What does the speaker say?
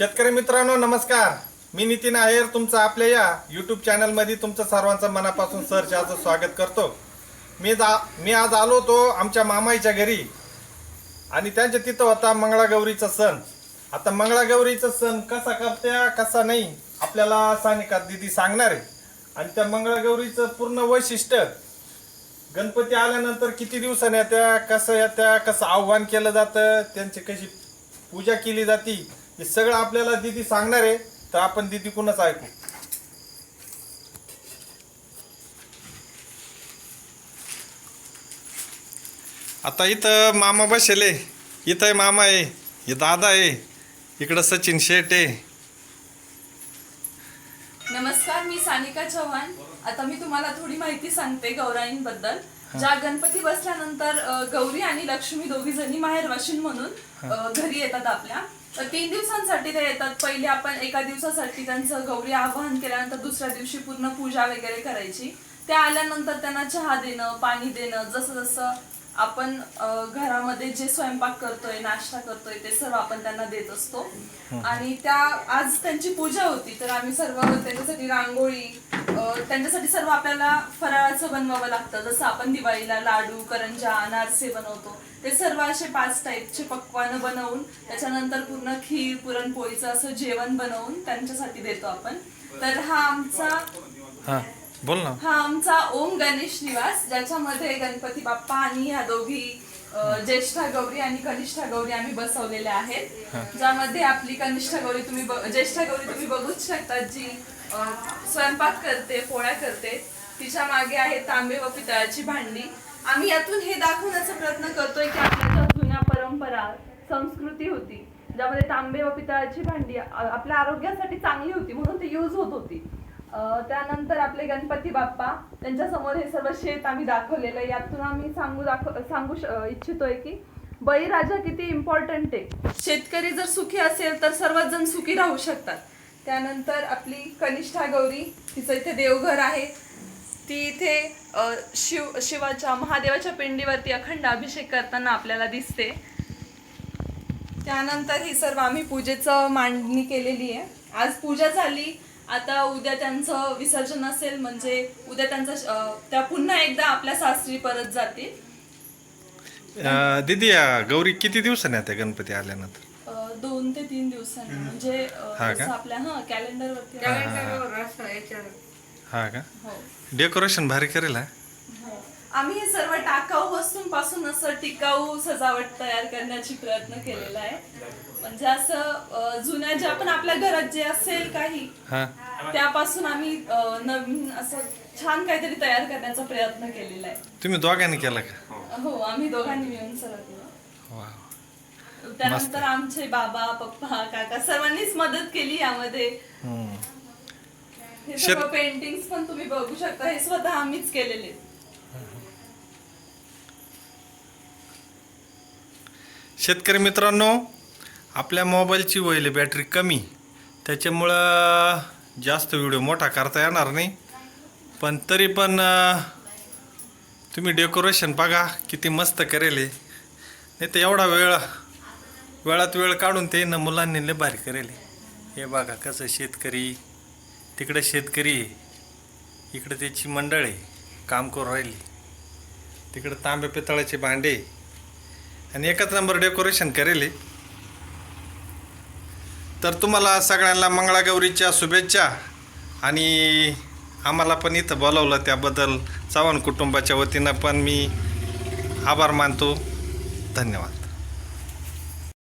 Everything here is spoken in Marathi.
शेतकरी मित्रांनो नमस्कार. मी नितीन आहेर तुमचं आपल्या या यूट्यूब चॅनलमध्ये तुमचं सर्वांचं मनापासून सरच्याचं स्वागत करतो. मी जा मी आज आलो होतो आमच्या मामाईच्या घरी. आणि त्यांच्या तिथं होता मंगळागौरीचा सण. आता मंगळागौरीचा सण कसा करत्या कसा नाही आपल्याला सानिका दिदी सांगणार आहे. आणि त्या मंगळागौरीचं पूर्ण वैशिष्ट्य गणपती आल्यानंतर किती दिवसांनी येत्या कसं येत्या कसं आव्हान केलं जातं त्यांची कशी पूजा केली जाती हे सगळं आपल्याला दिदी सांगणार आहे तर आपण दिदी कुणाच ऐकू? आता इथं मामा बसेले इथं आहे मामा आहे हे दादा आहे इकडं सचिन शेट आहे. नमस्कार मी सानिका चव्हाण. आता मी तुम्हाला थोडी माहिती सांगते गौराईंबद्दल. ज्या गणपती बसल्यानंतर गौरी आणि लक्ष्मी दोघी जणी माहेर वाशिन म्हणून घरी येतात आपल्या. तर तीन दिवसांसाठी ते येतात. पहिले आपण एका दिवसासाठी त्यांचं गौरी आवाहन केल्यानंतर दुसऱ्या दिवशी पूर्ण पूजा वगैरे करायची. त्या आल्यानंतर त्यांना चहा देणं पाणी देणं जसं जसं आपण घरामध्ये जे स्वयंपाक करतोय नाश्ता करतोय ते सर्व आपण त्यांना देत असतो. आणि त्या आज त्यांची पूजा होती तर आम्ही सर्व त्यांच्यासाठी रांगोळी त्यांच्यासाठी सर्व आपल्याला फराळाचं बनवावं लागतं. जसं आपण दिवाळीला लाडू करंजा अनारसे बनवतो. ते सर्व असे पाच टाईपचे पक्वानं बनवून त्याच्यानंतर पूर्ण खीर पुरणपोळीचं असं जेवण बनवून त्यांच्यासाठी देतो आपण. तर हा आमचा हां बोल ना. हा आमचा ओम गणेश निवास ज्याच्यामध्ये गणपती बाप्पा आणि ह्या दोघी ज्येष्ठा गौरी आणि कनिष्ठा गौरी आम्ही बसवलेल्या आहेत. ज्यामध्ये आपली कनिष्ठा गौरी तुम्ही ज्येष्ठा गौरी तुम्ही बघूच शकता जी स्वयंपाक करते पोळ्या करते. तिच्यामागे आहे तांबे व पितळाची भांडी. आम्ही यातून हे दाखवण्याचा प्रयत्न करतोय की आपल्या जुन्या परंपरा संस्कृती होती ज्यामध्ये तांबे व पितळाची भांडी आपल्या आरोग्यासाठी चांगली होती म्हणून ती यूज होत होती. त्यानंतर आपले गणपती बाप्पा त्यांच्यासमोर हे सर्व शेत आम्ही दाखवलेलं आहे. यातून आम्ही सांगू दाखव सांगू श- इच्छितोय की बळीराजा किती इम्पॉर्टंट आहे. शेतकरी जर सुखी असेल तर सर्वच जण सुखी राहू शकतात. त्यानंतर आपली कनिष्ठा गौरी तिचं इथे देवघर आहे. ती इथे शिव शिवाच्या महादेवाच्या पिंडीवरती अखंड अभिषेक करताना आपल्याला दिसते. त्यानंतर ही सर्व आम्ही पूजेचं मांडणी केलेली आहे. आज पूजा झाली. आता उद्या त्यांचं विसर्जन असेल म्हणजे उद्या त्यांचं त्या पुन्हा एकदा आपल्या सासरी परत जातील. दिदी गौरी किती दिवसांनी येत्या गणपती आल्यानंतर? दोन ते तीन दिवसांनी. म्हणजे हा आपल्या हा कॅलेंडर वरती हा का? हो. डेकोरेशन भारी करेल हा? हो. आम्ही हे सर्व टाकाऊ वस्तूंपासून असं टिकाऊ सजावट तयार करण्याची प्रयत्न केलेला आहे. म्हणजे असं जुन्या ज्या पण आपल्या घरात जे असेल काही हा. त्यापासून आम्ही नवीन असं छान काहीतरी तयार करण्याचा प्रयत्न केलेला आहे. तुम्ही दोघांनी केला का? हो आम्ही दोघांनी मिळून सर्व केलं. त्यानंतर आमचे बाबा पप्पा काका सर्वांनीच मदत केली यामध्ये. हे सर्व पेंटिंग पण तुम्ही बघू शकता हे स्वतः आम्हीच केलेले. शेतकरी मित्रांनो आपल्या मोबाईलची वहिले बॅटरी कमी त्याच्यामुळं जास्त व्हिडिओ मोठा करता येणार नाही. पण तरी पण तुम्ही डेकोरेशन बघा किती मस्त करेल नाही तर एवढा वेळ वेळात वेळ काढून ते न मुलांनी लय भारी करेल हे. बघा कसं शेतकरी तिकडे शेतकरी इकडं इकडे त्याची मंडळ आहे काम करून राहिली. तिकडे तांबे पितळाचे भांडे आणि एकच नंबर डेकोरेशन करेल तर तुम्हाला सगळ्यांना मंगळागौरीच्या शुभेच्छा आणि आम्हाला पण इथं बोलावलं त्याबद्दल चव्हाण कुटुंबाच्या वतीनं पण मी आभार मानतो. धन्यवाद.